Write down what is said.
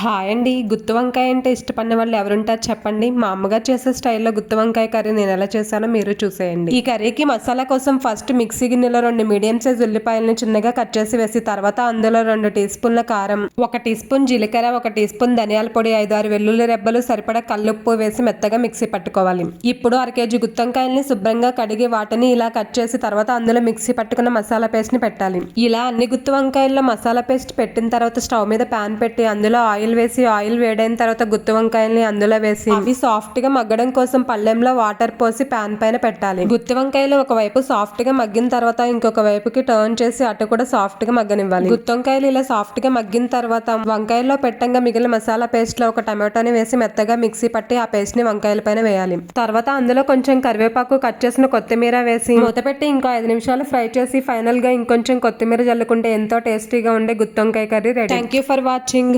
Hi అండి. గుత్తి వంకాయ అంటే ఇష్టపడిన వాళ్ళు ఎవరుంటారు చెప్పండి. మా అమ్మగారు చేసే స్టైల్లో గుత్తి వంకాయ కర్రీ నేను ఎలా చేశానో మీరు చూసేయండి. ఈ కర్రీకి మసాలా కోసం ఫస్ట్ మిక్సీ గిన్నెలో రెండు మీడియం సైజ్ ఉల్లిపాయలను చిన్నగా కట్ చేసి వేసి తర్వాత అందులో రెండు టీ స్పూన్ల కారం ఒక టీ స్పూన్ జీలకర్ర ఒక టీ స్పూన్ ధనియాల పొడి ఐదు ఆరు వెల్లుల్లి రెబ్బలు సరిపడా కల్లుప్పు వేసి మెత్తగా మిక్సీ పట్టుకోవాలి. ఇప్పుడు అర కేజీ గుత్తి వంకాయల్ని శుభ్రంగా కడిగి వాటిని ఇలా కట్ చేసి తర్వాత అందులో మిక్సీ పట్టుకున్న మసాలా పేస్ట్ని పెట్టాలి. ఇలా అన్ని గుత్తి వంకాయల్లో మసాలా పేస్ట్ పెట్టిన తర్వాత స్టవ్ మీద ప్యాన్ పెట్టి అందులో ఆయిల్ వేసి ఆయిల్ వేడైన తర్వాత గుత్తి వంకాయల్ని అందులో వేసి అవి సాఫ్ట్గా మగ్గడం కోసం పళ్ళెంలో వాటర్ పోసి ప్యాన్ పైన పెట్టాలి. గుత్తి వంకాయలు ఒకవైపు సాఫ్ట్గా మగ్గిన తర్వాత ఇంకొక వైపుకి టర్న్ చేసి అటు కూడా సాఫ్ట్గా మగ్గనివ్వాలి. గుత్తి వంకాయలు ఇలా సాఫ్ట్గా మగ్గిన తర్వాత వంకాయల్లో పెట్టంగా మిగిలిన మసాలా పేస్ట్లో ఒక టమాటోని వేసి మెత్తగా మిక్సీ పట్టి ఆ పేస్ట్ని వంకాయల పైన వేయాలి. తర్వాత అందులో కొంచెం కరివేపాకు కట్ చేసిన కొత్తిమీర వేసి మూత పెట్టి ఇంకో ఐదు నిమిషాలు ఫ్రై చేసి ఫైనల్గా ఇంకొంచెం కొత్తిమీర జల్లుకుంటే ఎంతో టేస్టీగా ఉండే గుత్తి వంకాయ curry ready. Thank you for watching